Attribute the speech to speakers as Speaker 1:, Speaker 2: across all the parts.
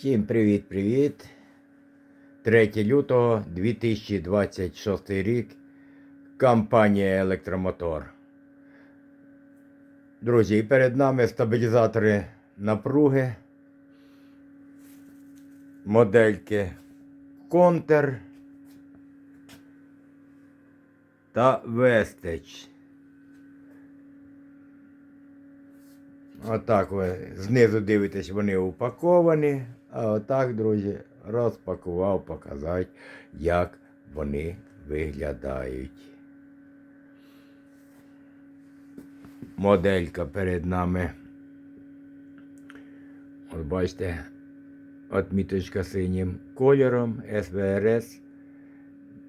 Speaker 1: Всім привіт-привіт. 3 лютого 2026 рік. Компанія Електромотор. Друзі, перед нами стабілізатори напруги. Модельки Контер та Вестеч. Отак ви знизу дивитесь, вони упаковані. А отак, друзі, розпакував, показати, як вони виглядають. Моделька перед нами. От бачите, отміточка синім кольором СВРС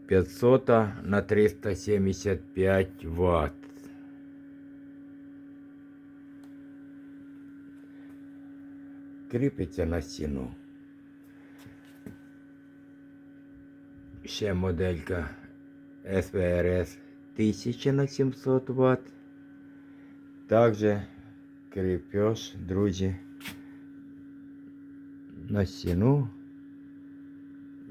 Speaker 1: 500 на 375 Вт. Кріпиться на стіну. Ще моделька СВРС 1000 на 700 Вт. Також кріпеж, друзі, на стіну.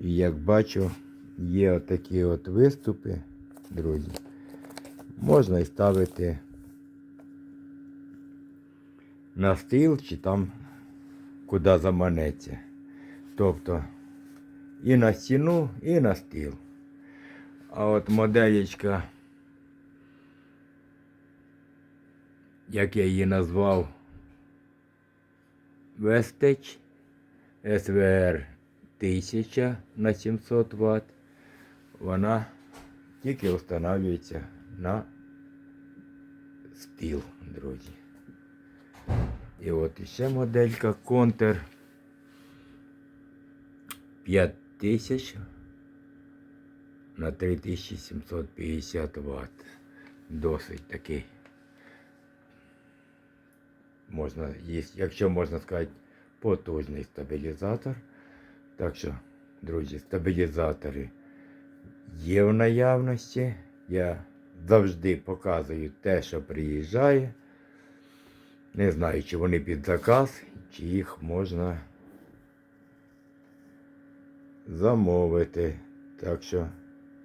Speaker 1: І як бачу, є отакі от виступи, друзі. Можна і ставити на стіл чи там куди заманеться. Тобто і на стіну, і на стіл. А от моделечка, як я її назвав, Вестеч СВР 1000 на 700 Вт, вона тільки встановлюється на стіл, друзі. І от іще моделька Контер 5000 на 3750 Вт. Досить такий. Можна, якщо можна сказати, потужний стабілізатор. Так що, друзі, стабілізатори є в наявності. Я завжди показую те, що приїжджає. Не знаю, чи вони під заказ, чи їх можна замовити. Так що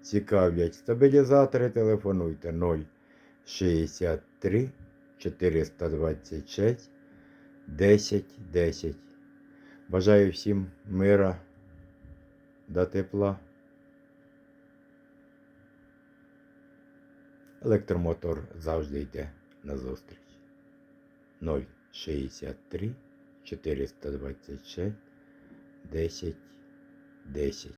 Speaker 1: цікавлять стабілізатори, телефонуйте 063 426 10 10. Бажаю всім мира та тепла. Електромотор завжди йде на зустріч. 063 426 10 10.